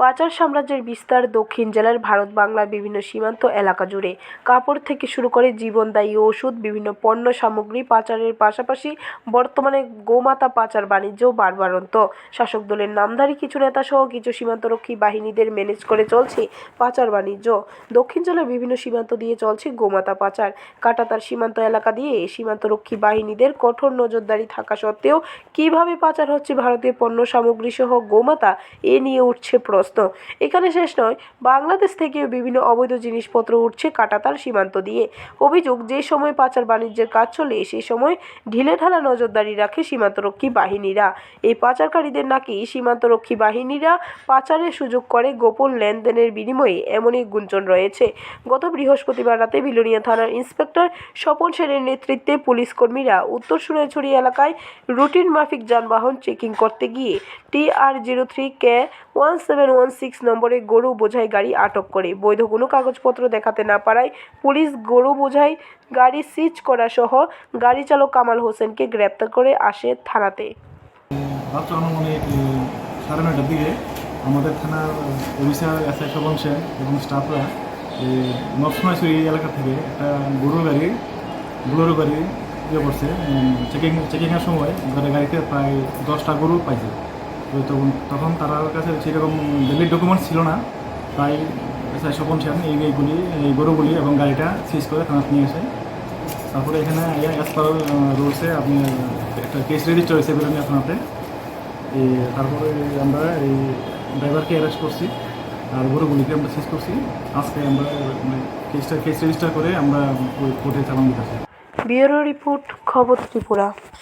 পাচার সাম্রাজ্যের বিস্তার দক্ষিণ জেলার ভারত বাংলার বিভিন্ন সীমান্ত এলাকা জুড়ে। কাপড় থেকে শুরু করে জীবনদায়ী ওষুধ, বিভিন্ন পণ্য সামগ্রী পাচারের পাশাপাশি বর্তমানে গোমাতা পাচার বাণিজ্যও বাড়বাড়ন্ত শাসক দলের নামধারী কিছু নেতা সহ কিছু সীমান্তরক্ষী বাহিনীদের ম্যানেজ করে চলছে পাচার বাণিজ্য। দক্ষিণ জেলার বিভিন্ন সীমান্ত দিয়ে চলছে গোমাতা পাচার। কাটাতার সীমান্ত এলাকা দিয়ে সীমান্তরক্ষী বাহিনীদের কঠোর নজরদারি থাকা সত্ত্বেও কীভাবে পাচার হচ্ছে ভারতীয় পণ্য সামগ্রী সহ গোমাতা, এ নিয়ে উঠছে প্রশ্ন। এখানে শেষ নয়, বাংলাদেশ থেকেও বিভিন্ন অবৈধ জিনিসপত্র উঠছে কাটাতার সীমান্ত দিয়ে। অভিযোগ, যে সময় পাচার বাণিজ্যের কাজ চলে সেই সময় ঢিলেঢালা নজরদারি রাখে সীমান্তরক্ষী বাহিনীরা। এই পাচারকারীদের নাকি সীমান্তরক্ষী বাহিনীরা পাচারের সুযোগ করে গোপন লেনদেনের বিনিময়ে এমনই গুঞ্জন রয়েছে। গত বৃহস্পতিবার রাতে বিলোনিয়া থানার ইন্সপেক্টর স্বপন সেনের নেতৃত্বে পুলিশ কর্মীরা উত্তর সোনাইছড়ি এলাকায় রুটিন মাফিক যানবাহন চেকিং করতে গিয়ে T R zero three K one seven one six নম্বরে গরু বোঝাই গাড়ি আটক করে। বৈধ কোনো কাগজপত্র দেখাতে না পারায় পুলিশ গরু বোঝাই গাড়ি সিজ করা সহ গাড়ি চালক কামাল হোসেনকে গ্রেপ্তার করে আসে থানাতে। রাত্র সাড়ে নয়টার দিকে আমাদের থানার officer S I Shovan Sen এবং স্টাফরা নবসমাইশুরি এলাকা থেকে একটা গরুর গাড়ি গরুর গাড়ি ইয়ে করছে চেকিং চেকিংয়ের সময় গাড়িতে প্রায় দশটা গরু পাইছে। তো তখন তখন তার কাছে সেরকম ভ্যালিড ডকুমেন্টস ছিল না। তাই আই শোভন সেন এই এইগুলি এই গরুগুলি এবং গাড়িটা সিজ করে থানাতে নিয়ে এসে। তারপরে এখানে অ্যাজ পার রুলসে আপনি একটা কেস রেজিস্টার হয়েছে বেরোনি এই তারপরে আমরা এই ড্রাইভারকে অ্যারেস্ট করছি। আর গরুগুলিকে আমরা সিজ করছি। আজকে আমরা কেসটা কেস রেজিস্টার করে আমরা কোর্টে চালান দিতেছি। ব্যুরো রিপোর্ট, খবর ত্রিপুরা।